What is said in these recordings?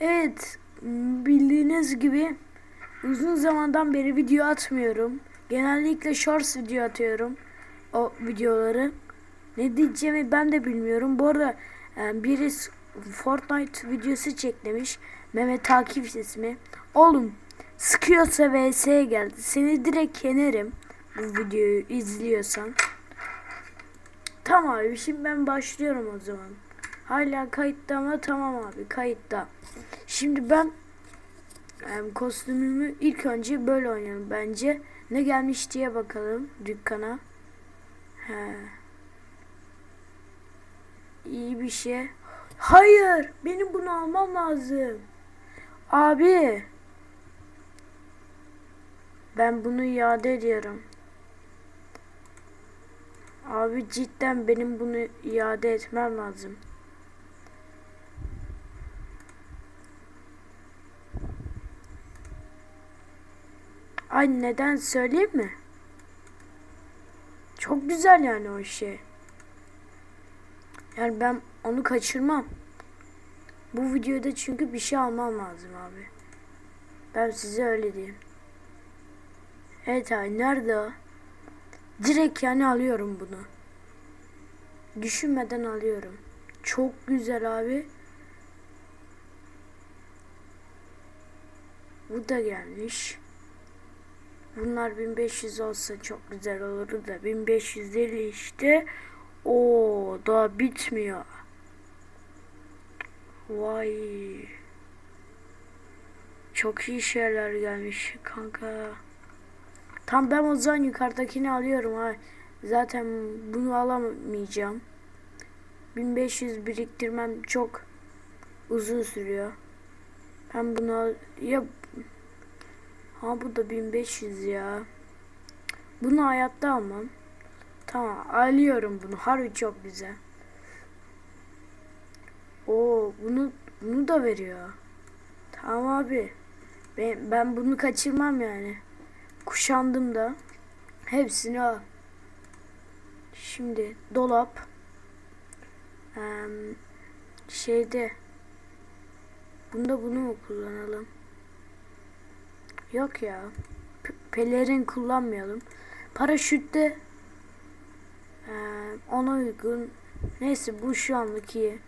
Evet, bildiğiniz gibi uzun zamandan beri video atmıyorum. Genellikle shorts video atıyorum. O videoları. Ne diyeceğimi ben de bilmiyorum. Bu arada e, biri Fortnite videosu çeklemiş. Mehmet Akif ismi. Oğlum sıkıyorsa vs'ye geldi. Seni direkt yenerim. Bu videoyu izliyorsan. Tamam abi şimdi ben başlıyorum o zaman. Hala kayıtta mı? Tamam abi kayıtta. Şimdi ben kostümümü ilk önce böyle oynayalım bence. Ne gelmiş diye bakalım dükkana. He. İyi bir şey. Hayır, benim bunu almam lazım. Abi. Ben bunu iade ediyorum. Abi cidden benim bunu iade etmem lazım. Ay neden söyleyeyim mi? Çok güzel yani o şey. Yani ben onu kaçırmam. Bu videoda çünkü bir şey almam lazım abi. Ben size öyle diyeyim. Evet abi nerede o? Direkt yani alıyorum bunu. Düşünmeden alıyorum. Çok güzel abi. Bu da gelmiş. Bunlar 1500 olsa çok güzel olurdu da 1500 değil işte. O daha bitmiyor. Vay. Çok iyi şeyler gelmiş kanka. Tam ben o zaman yukarıdakini alıyorum ha. Zaten bunu alamayacağım. 1500 biriktirmem çok uzun sürüyor. Ben bunu ya Ha bu da 1500 ya. Bunu hayatta almam. Tamam alıyorum bunu. Harbi çok güzel. Oo bunu bunu da veriyor. Tamam abi. Ben, ben bunu kaçırmam yani. Kuşandım da. Hepsini al. Şimdi dolap. Ee, şeyde. Bunda bunu mu kullanalım? Yok ya. P pelerin kullanmayalım. Paraşütte ee, ona uygun. Neyse bu şu anlık iyi.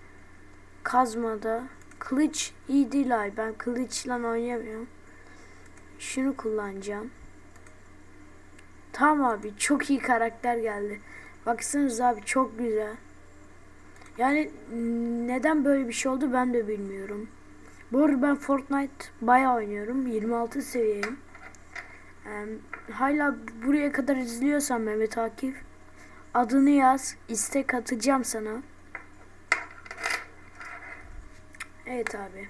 Kazmada. Kılıç iyi değil ay. Ben kılıçla oynayamıyorum. Şunu kullanacağım. Tamam abi çok iyi karakter geldi. Baksanız abi çok güzel. Yani neden böyle bir şey oldu ben de bilmiyorum. Bu arada ben Fortnite bayağı oynuyorum. 26 seviyeyim. Ee, hala buraya kadar izliyorsan Mehmet Akif adını yaz. istek atacağım sana. Evet abi.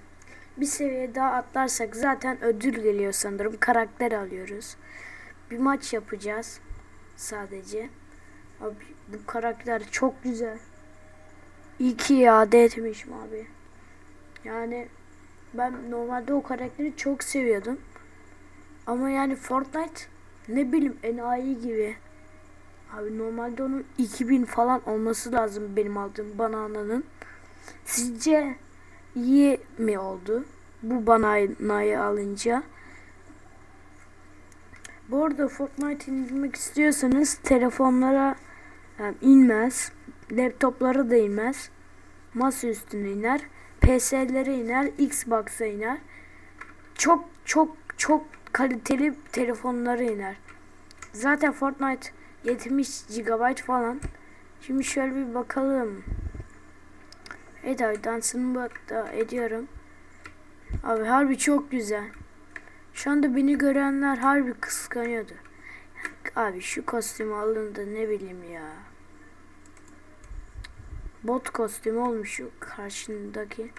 Bir seviye daha atlarsak zaten ödül geliyor sanırım. Karakter alıyoruz. Bir maç yapacağız. Sadece. Abi bu karakter çok güzel. İyi ki iade etmişim abi. Yani ben normalde o karakteri çok seviyordum. Ama yani Fortnite ne bileyim enayi gibi. Abi normalde onun 2000 falan olması lazım benim aldığım banananın. Sizce iyi mi oldu? Bu bananayı alınca. Bu arada Fortnite indirmek istiyorsanız telefonlara yani inmez. Laptoplara da inmez. Masa üstüne iner. PS'lere iner. Xbox'a iner. Çok çok çok kaliteli telefonlara iner. Zaten Fortnite 70 GB falan. Şimdi şöyle bir bakalım. Evet abi dansını da ediyorum. Abi harbi çok güzel. Şu anda beni görenler harbi kıskanıyordu. Abi şu kostümü alındı ne bileyim ya. Bot kostümü olmuş şu karşındaki.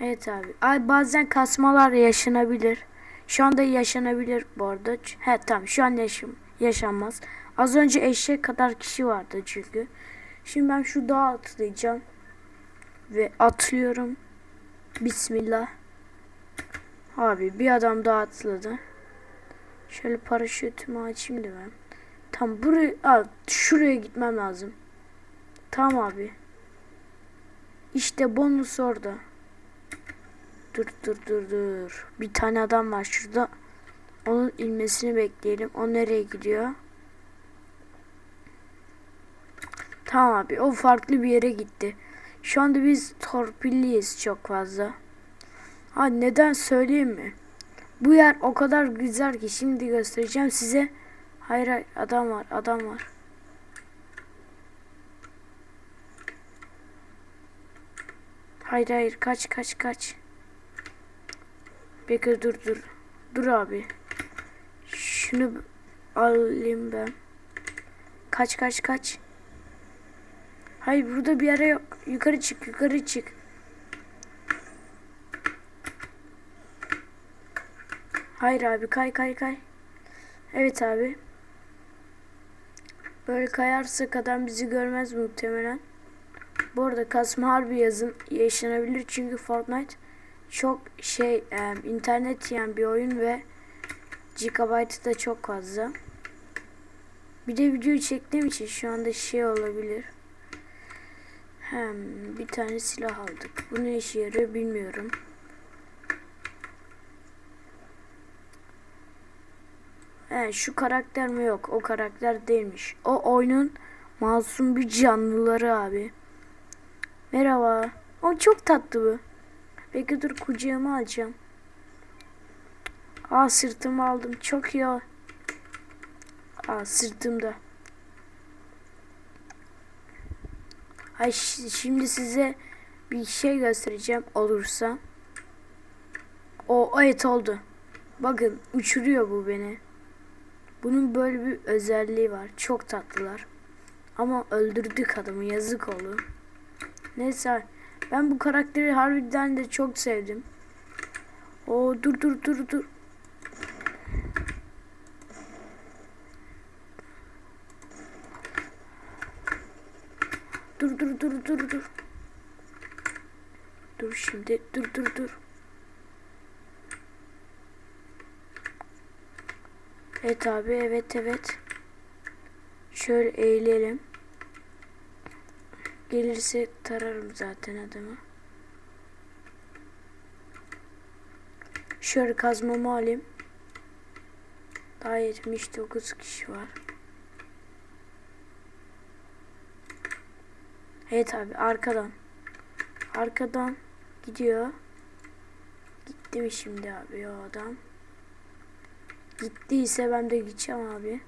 Evet abi. Ay bazen kasmalar yaşanabilir. Şu anda yaşanabilir bu arada. He tamam şu an yaşam yaşanmaz. Az önce eşek kadar kişi vardı çünkü. Şimdi ben şu dağa atlayacağım. Ve atlıyorum. Bismillah. Abi bir adam daha atladı. Şöyle paraşütümü açayım da ben. Tam buraya, aa, şuraya gitmem lazım. Tamam abi. İşte bonus orada. Dur dur dur dur. Bir tane adam var şurada. Onun inmesini bekleyelim. O nereye gidiyor? Tamam abi o farklı bir yere gitti. Şu anda biz torpilliyiz çok fazla. Ha neden söyleyeyim mi? Bu yer o kadar güzel ki şimdi göstereceğim size. Hayır hayır adam var adam var. Hayır hayır kaç kaç kaç. Bekle dur dur. Dur abi. Şunu alayım ben. Kaç kaç kaç. Hayır burada bir yere yok. Yukarı çık yukarı çık. Hayır abi kay kay kay. Evet abi. Böyle kayarsak adam bizi görmez muhtemelen. Bu arada kasma harbi yazın yaşanabilir çünkü Fortnite çok şey e, internet yiyen bir oyun ve gigabyte da çok fazla. Bir de video çektiğim için şu anda şey olabilir. Hem bir tane silah aldık. Bu ne işe yarıyor bilmiyorum. He, şu karakter mi yok? O karakter değilmiş. O oyunun masum bir canlıları abi. Merhaba. O çok tatlı bu. Peki dur kucağıma alacağım. Aa sırtımı aldım. Çok iyi. Aa sırtımda. Ay şi- şimdi size bir şey göstereceğim olursa. O evet oldu. Bakın uçuruyor bu beni. Bunun böyle bir özelliği var. Çok tatlılar. Ama öldürdük adamı yazık oldu. Neyse ben bu karakteri harbiden de çok sevdim. O dur dur dur dur. Dur dur dur dur dur. Dur şimdi dur dur dur. Evet abi evet evet. Şöyle eğilelim. Gelirse tararım zaten adamı. Şöyle kazmamı alayım. Daha 79 kişi var. Evet abi arkadan. Arkadan gidiyor. Gitti mi şimdi abi o adam? Gittiyse ben de gideceğim abi.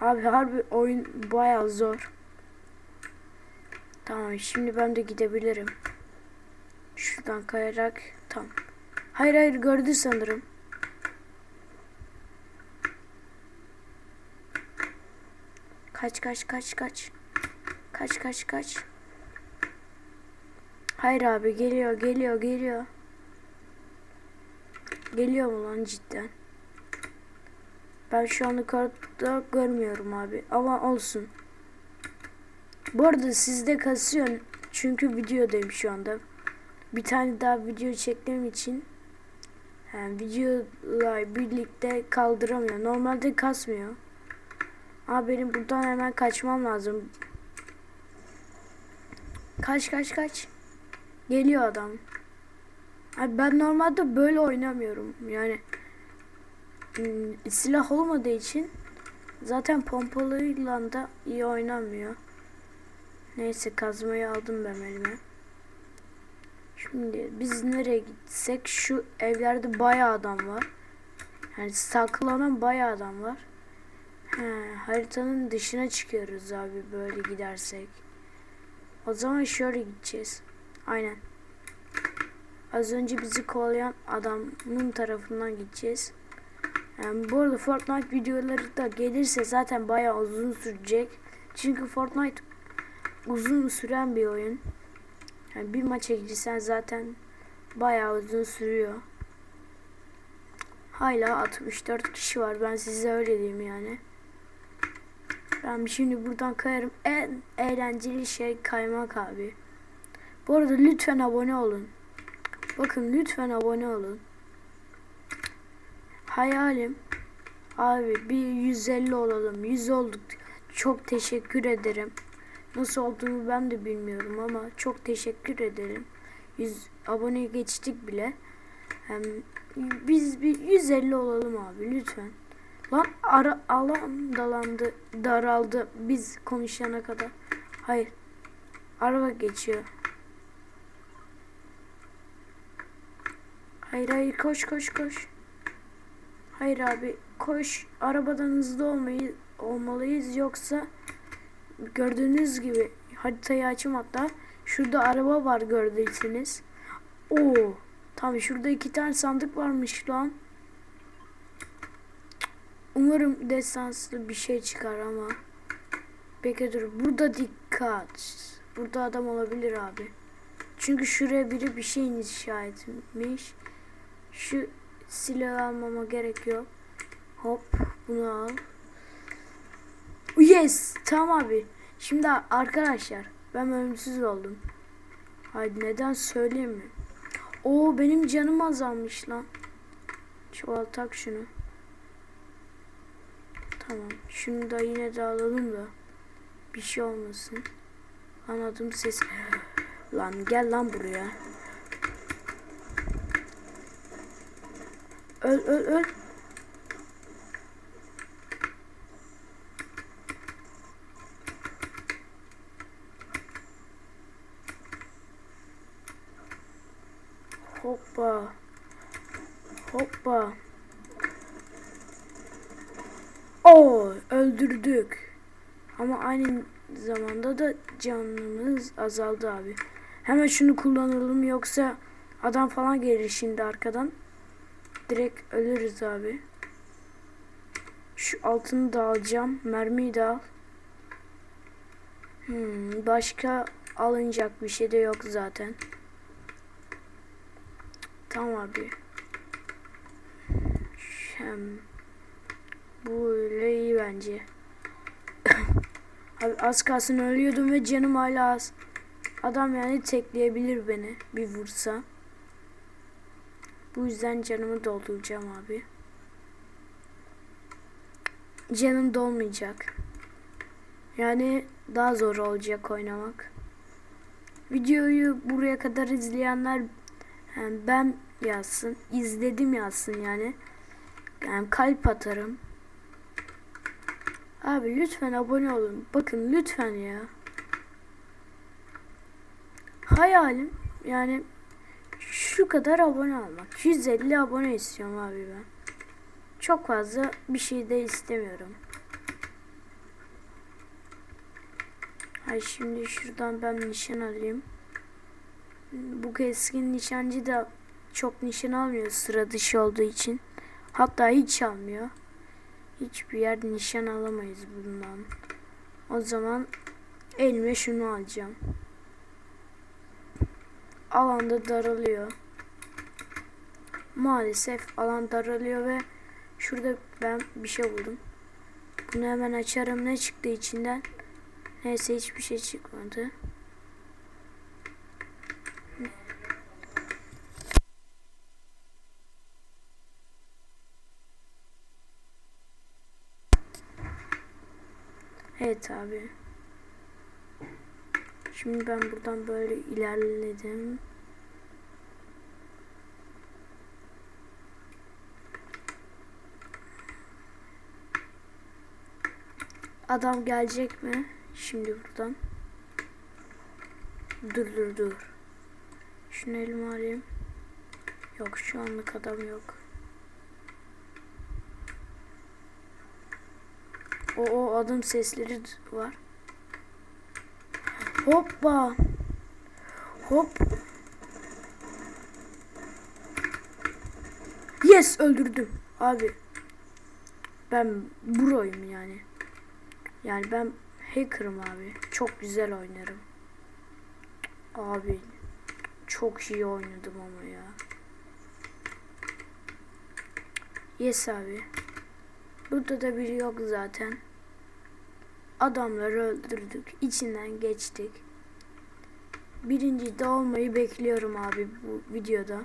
Abi harbi oyun bayağı zor. Tamam şimdi ben de gidebilirim. Şuradan kayarak tam. Hayır hayır gördü sanırım. Kaç kaç kaç kaç. Kaç kaç kaç. Hayır abi geliyor geliyor geliyor. Geliyor mu lan cidden? Ben şu an yukarıda görmüyorum abi ama olsun. Bu arada sizde kasıyor çünkü videodayım şu anda. Bir tane daha video çektiğim için yani videola birlikte kaldıramıyor. Normalde kasmıyor. Ama benim buradan hemen kaçmam lazım. Kaç kaç kaç. Geliyor adam. Abi ben normalde böyle oynamıyorum. Yani hmm, silah olmadığı için zaten pompalıyla da iyi oynamıyor. Neyse kazmayı aldım ben elime. Şimdi biz nereye gitsek şu evlerde bayağı adam var. Yani saklanan bayağı adam var. He, haritanın dışına çıkıyoruz abi böyle gidersek. O zaman şöyle gideceğiz. Aynen. Az önce bizi kovalayan adamın tarafından gideceğiz. Yani bu arada Fortnite videoları da gelirse zaten bayağı uzun sürecek. Çünkü Fortnite uzun süren bir oyun. Yani bir maça girsen zaten bayağı uzun sürüyor. Hala 64 kişi var. Ben size öyle diyeyim yani. Ben şimdi buradan kayarım. En eğlenceli şey kaymak abi. Bu arada lütfen abone olun. Bakın lütfen abone olun. Hayalim abi bir 150 olalım. 100 olduk. Çok teşekkür ederim. Nasıl olduğunu ben de bilmiyorum ama çok teşekkür ederim. 100 abone geçtik bile. Hem biz bir 150 olalım abi lütfen. Lan ara alan dalandı, daraldı biz konuşana kadar. Hayır. Araba geçiyor. Hayır hayır koş koş koş. Hayır abi koş. Arabadan hızlı olmayı olmalıyız yoksa gördüğünüz gibi haritayı açım hatta. Şurada araba var gördüyseniz. Oo. Tamam şurada iki tane sandık varmış lan. Umarım destanslı bir şey çıkar ama. Peki dur. Burada dikkat. Burada adam olabilir abi. Çünkü şuraya biri bir şey inşa etmiş. Şu silahı almama gerek yok. Hop bunu al. Yes tamam abi. Şimdi arkadaşlar ben ölümsüz oldum. Haydi neden söyleyeyim mi? Oo benim canım azalmış lan. Çuval tak şunu. Tamam. Şunu da yine de alalım da. Bir şey olmasın. Anladım ses. Lan gel lan buraya. Öl öl öl. Hoppa. Hoppa. Oo, öldürdük. Ama aynı zamanda da canımız azaldı abi. Hemen şunu kullanalım yoksa adam falan gelir şimdi arkadan. Direkt ölürüz abi. Şu altını da alacağım. Mermiyi de al. Hmm, başka alınacak bir şey de yok zaten. Tamam abi. Hem böyle iyi bence. abi az kalsın ölüyordum ve canım hala az. Adam yani tekleyebilir beni bir vursa. Bu yüzden canımı dolduracağım abi. Canım dolmayacak. Yani daha zor olacak oynamak. Videoyu buraya kadar izleyenler ben yazsın, izledim yazsın yani. Yani kalp atarım. Abi lütfen abone olun. Bakın lütfen ya. Hayalim yani şu kadar abone almak. 150 abone istiyorum abi ben. Çok fazla bir şey de istemiyorum. Ay şimdi şuradan ben nişan alayım. Bu keskin nişancı da çok nişan almıyor sıra dışı olduğu için. Hatta hiç almıyor. Hiçbir yerde nişan alamayız bundan. O zaman elime şunu alacağım. Alanda daralıyor. Maalesef alan daralıyor ve şurada ben bir şey buldum. Bunu hemen açarım. Ne çıktı içinden? Neyse hiçbir şey çıkmadı. Evet abi. Şimdi ben buradan böyle ilerledim. Adam gelecek mi? Şimdi buradan. Dur dur dur. Şunu elime alayım. Yok şu anlık adam yok. O o adım sesleri var. Hoppa. Hop. Yes öldürdüm. Abi. Ben broyum yani. Yani ben hacker'ım abi. Çok güzel oynarım. Abi. Çok iyi oynadım ama ya. Yes abi. Burada da biri yok zaten. Adamları öldürdük. İçinden geçtik. Birinci de olmayı bekliyorum abi bu videoda.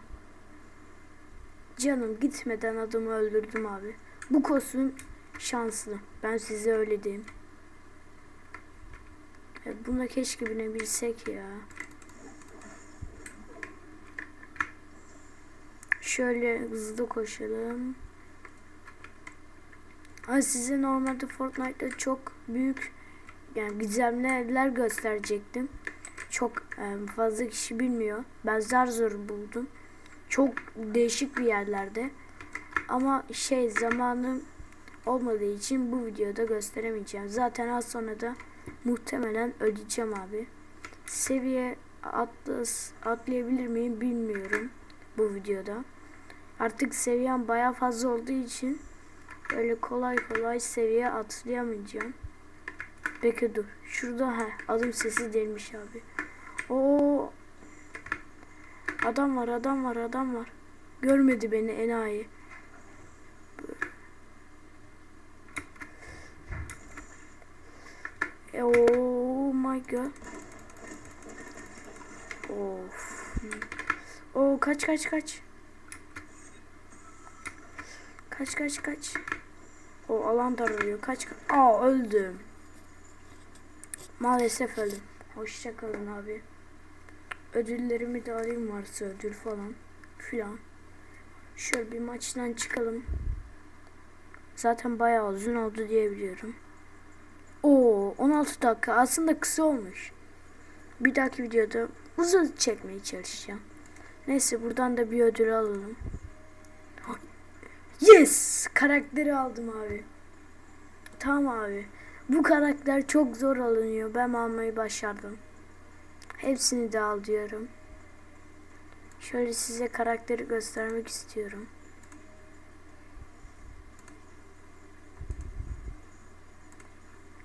Canım gitmeden adamı öldürdüm abi. Bu kostüm şanslı. Ben size öyle diyeyim. Ya buna keşke binebilsek ya. Şöyle hızlı koşalım. Ha, size normalde Fortnite'da çok büyük yani gizemli evler gösterecektim. Çok e, fazla kişi bilmiyor. Ben zar zor buldum. Çok değişik bir yerlerde. Ama şey zamanım olmadığı için bu videoda gösteremeyeceğim. Zaten az sonra da muhtemelen öleceğim abi. Seviye atlas, atlayabilir miyim bilmiyorum bu videoda. Artık seviyem baya fazla olduğu için öyle kolay kolay seviye atlayamayacağım. Peki dur. Şurada ha adım sesi delmiş abi. O adam var adam var adam var. Görmedi beni enayi. E, Oh my god. Of. O kaç kaç kaç. Kaç kaç kaç. O alan daralıyor. Kaç. Aa öldüm. Maalesef öldüm. Hoşçakalın abi. Ödüllerimi de alayım varsa ödül falan filan. Şöyle bir maçtan çıkalım. Zaten bayağı uzun oldu diye biliyorum. Oo 16 dakika aslında kısa olmuş. Bir dahaki videoda uzun çekmeye çalışacağım. Neyse buradan da bir ödül alalım. Yes! Karakteri aldım abi. Tamam abi. Bu karakter çok zor alınıyor. Ben almayı başardım. Hepsini de al diyorum. Şöyle size karakteri göstermek istiyorum.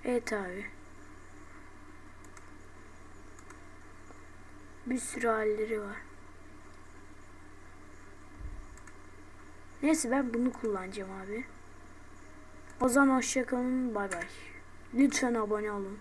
Evet abi. Bir sürü halleri var. Neyse ben bunu kullanacağım abi. O zaman hoşçakalın bay bay. Lütfen abone olun.